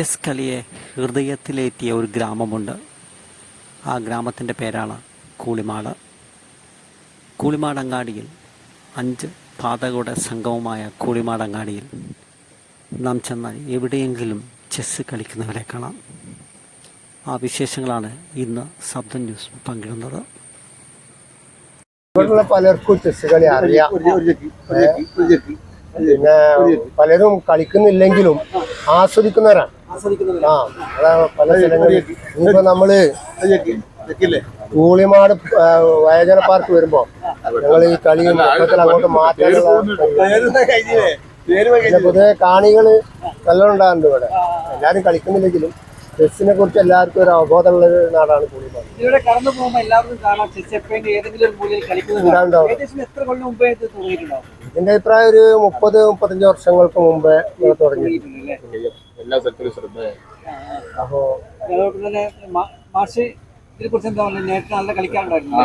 Chess കളിയെ ഹൃദയത്തിലേറ്റിയ ഒരു ഗ്രാമമുണ്ട്. ആ ഗ്രാമത്തിന്റെ പേരാണ് കൂളിമാട്. കൂളിമാടങ്ങാടിയിൽ അഞ്ച് പാതകളുടെ സംഗമമായ കൂളിമാടങ്ങാടിയിൽ നാം ചെന്നാൽ എവിടെയെങ്കിലും ചെസ്സ് കളിക്കുന്നവരെ കാണാം. ആ വിശേഷങ്ങളാണ് ഇന്ന് ശബ്ദ ന്യൂസ് പങ്കിടുന്നത്. ഇവിടെയുള്ള പലർക്കും ചെസ് കളി അറിയാം. പിന്നെ പലരും കളിക്കുന്നില്ലെങ്കിലും ആസ്വദിക്കുന്നവരാണ്. ആ അതാണ് പല സ്ഥലങ്ങളിൽ ഇനിയിപ്പോ നമ്മൾ കൂളിമാട് വയജന പാർക്ക് വരുമ്പോ ഞങ്ങൾ ഈ കളി മൊത്തത്തിൽ അങ്ങോട്ട് മാറ്റാനുള്ള പൊതുവെ കാണികൾ നല്ലോണം ഉണ്ടാകുന്നുണ്ട് ഇവിടെ. എല്ലാരും കളിക്കുന്നില്ലെങ്കിലും ചെസ്സിനെ കുറിച്ച് എല്ലാവർക്കും ഒരു അവബോധമുള്ള ഒരു നാടാണ് കൂളിമാട് എന്റെ കടന്നു പോകുമ്പോൾ എല്ലാവർക്കും കാണാം ചെസ് എപ്പോഴും ഏതെങ്കിലും ഒരു മൂലയിൽ കളിക്കുന്നത് കാണാം. ഏകദേശം എത്ര കൊല്ലം മുമ്പേ ഇത് തുടങ്ങിയിട്ടുണ്ടാവും എന്റെ അഭിപ്രായം ഒരു മുപ്പത് മുപ്പത്തഞ്ച് വർഷങ്ങൾക്ക് മുമ്പേ ഇവിടെ തുടങ്ങി തുടങ്ങിയിട്ടുണ്ടല്ലേ എല്ലാ സ്ഥലത്തിലും ശ്രദ്ധ. അപ്പോ അതോടൊപ്പം തന്നെ മാ- മാഷ് ഇതിനെ കുറിച്ച് എന്താ പറയുക നേരത്തെ നല്ല കളിക്കാറുണ്ടായിരുന്നു.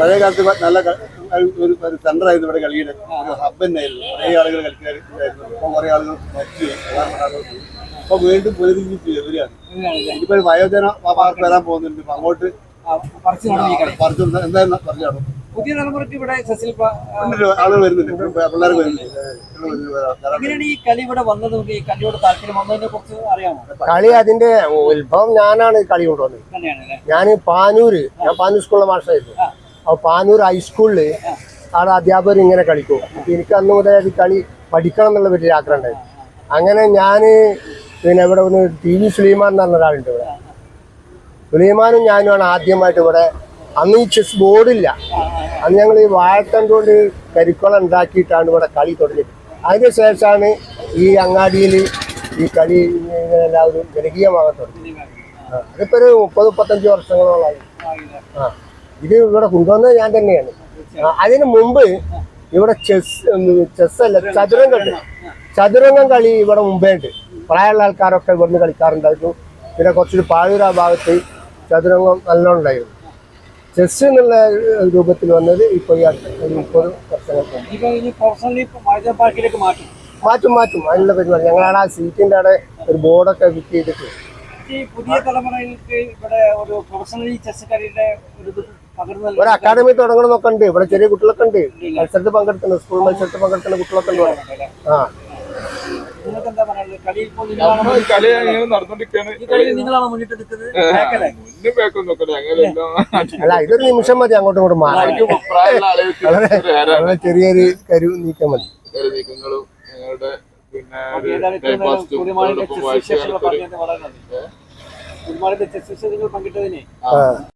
പഴയ കാലത്ത് നല്ല ക- ഒരു ഒരു സെന്റർ ആയിരുന്നു ഇവിടെ കളിയുടെ. ഒരു ഹബ് തന്നെയായിരുന്നു. കുറേ ആളുകൾ കളിക്കാൻ ഇപ്പൊ കുറെ ആളുകൾ അപ്പൊ വീണ്ടും പുനരുജ്ജീവിച്ച് വരികയാണ് ഇനിയിപ്പോ ഒരു വയോജന വാർത്ത വരാൻ പോകുന്നുണ്ട്. അങ്ങോട്ട് പറിച്ചു തുടങ്ങി ഈ കളി. പറിച്ചു എന്തായാലും പറഞ്ഞു പുതിയ തലമുറയ്ക്ക് ഇവിടെ ചെസ്സിൽ പ- ആ, ആളുകൾ വരുന്നുണ്ട്. പിള്ളേർ വരുന്നുണ്ട്. ഈ കളി ഇവിടെ വന്നത്? ഈ കളിയോട് താല്പര്യം വന്നതിനെ കുറിച്ച് അറിയാമോ? കളി അതിന്റെ ഉത്ഭവം ഞാനാണ് ഈ കളി കൊണ്ടുവന്നത്. തന്നെയാണ് ഞാൻ പാനൂര് ഞാൻ പാനൂർ സ്കൂളിലെ മാഷായിരുന്നു. അപ്പൊ പാനൂർ ഹൈസ്കൂളിൽ അവിടെ അധ്യാപകർ ഇങ്ങനെ കളിക്കും. എനിക്ക് അന്ന് മുതൽ ഈ കളി പഠിക്കണം എന്നുള്ള വലിയ ആഗ്രഹം ഉണ്ടായിരുന്നു. അങ്ങനെ ഞാൻ പിന്നെ ഇവിടെ ഒന്ന് ടി വി സുലൈമാൻ എന്ന് പറഞ്ഞ ഒരാളുണ്ട് ഇവിടെ. സുലൈമാനും ഞാനുമാണ് ആദ്യമായിട്ട് ഇവിടെ. അന്ന് ഈ ചെസ് ബോർഡില്ല അന്ന് ഞങ്ങൾ ഈ വാഴത്തണ്ട് കൊണ്ട് കരിക്കുളം ഉണ്ടാക്കിയിട്ടാണ് ഇവിടെ കളി തുടങ്ങിയത്. അതിന് ശേഷമാണ് ഈ അങ്ങാടിയിൽ ഈ കളി എല്ലാവരും ജനകീയമാകാൻ തുടങ്ങി അതിപ്പോ ഒരു മുപ്പത് മുപ്പത്തഞ്ച് വർഷങ്ങളോളായി ആ ഇത് ഇവിടെ കൊണ്ടുവന്നത് ഞാൻ തന്നെയാണ്. അതിനു മുമ്പ് ഇവിടെ ചെസ് ചെസ് അല്ല ചതുരംഗം ചതുരംഗം കളി ഇവിടെ മുമ്പേ ഉണ്ട്. പ്രായമുള്ള ആൾക്കാരൊക്കെ ഇവിടുന്ന് കളിക്കാറുണ്ടായിരുന്നു. പിന്നെ കുറച്ചൊരു പാഴൂര ഭാഗത്ത് ചതുരംഗം നല്ലോണം ഉണ്ടായിരുന്നു. ചെസ് എന്നുള്ള രൂപത്തിൽ വന്നത് ഇപ്പോൾ ഈ മുപ്പത് വർഷങ്ങൾക്ക് മാറ്റും. മാറ്റും അതിനുള്ള പരിപാടി. ഞങ്ങളാണ് ആ സീറ്റിന്റെ അവിടെ ഒരു ബോർഡൊക്കെ ഫിറ്റ് ചെയ്തിട്ട്. ഈ പുതിയ തലമുറയിലേക്ക് ഇവിടെ ഒരു പ്രൊഫഷണൽ ചെസ് കളിയുടെ ഒരു ഇത് ഒരു അക്കാദമി തുടങ്ങണമെന്നൊക്കെ ഉണ്ട്. ഇവിടെ ചെറിയ കുട്ടികളൊക്കെ ഉണ്ട്. മത്സരത്തിൽ പങ്കെടുക്കുന്ന സ്കൂൾ മത്സരത്തിൽ പങ്കെടുക്കുന്ന കുട്ടികളൊക്കെ ഉണ്ട് ആ. നിങ്ങൾക്ക് എന്താ പറയുന്നത് കളി ഇപ്പോൾ നിങ്ങളാണ് ഈ കളി അങ്ങനെ നടന്നോണ്ടിരിക്കാണ്. ഈ കളിയിൽ നിങ്ങളാണ് മുന്നിട്ട് നിൽക്കുന്നത് ബാക്കല്ലേ? മുന്നേ നോക്കട്ടെ അങ്ങനെയല്ലോ അല്ല? ഇതൊരു നിമിഷം മതി അങ്ങോട്ടും ഇങ്ങോട്ടും മാറാൻ. പ്രായമുള്ള ആളുകൾക്ക് വളരെ ചെറിയൊരു കരു നീക്കാൻ മതി. നീക്കങ്ങളും ഞങ്ങളുടെ പിന്നെ ഒരു ഏതായാലും ചെസ് വിശേഷങ്ങൾ ഒരു പറഞ്ഞത് വളരെ നന്ദി. കുടിമാളിന്റെ ചെസ് വിശേഷങ്ങൾ പങ്കിട്ടതിനെ ആ.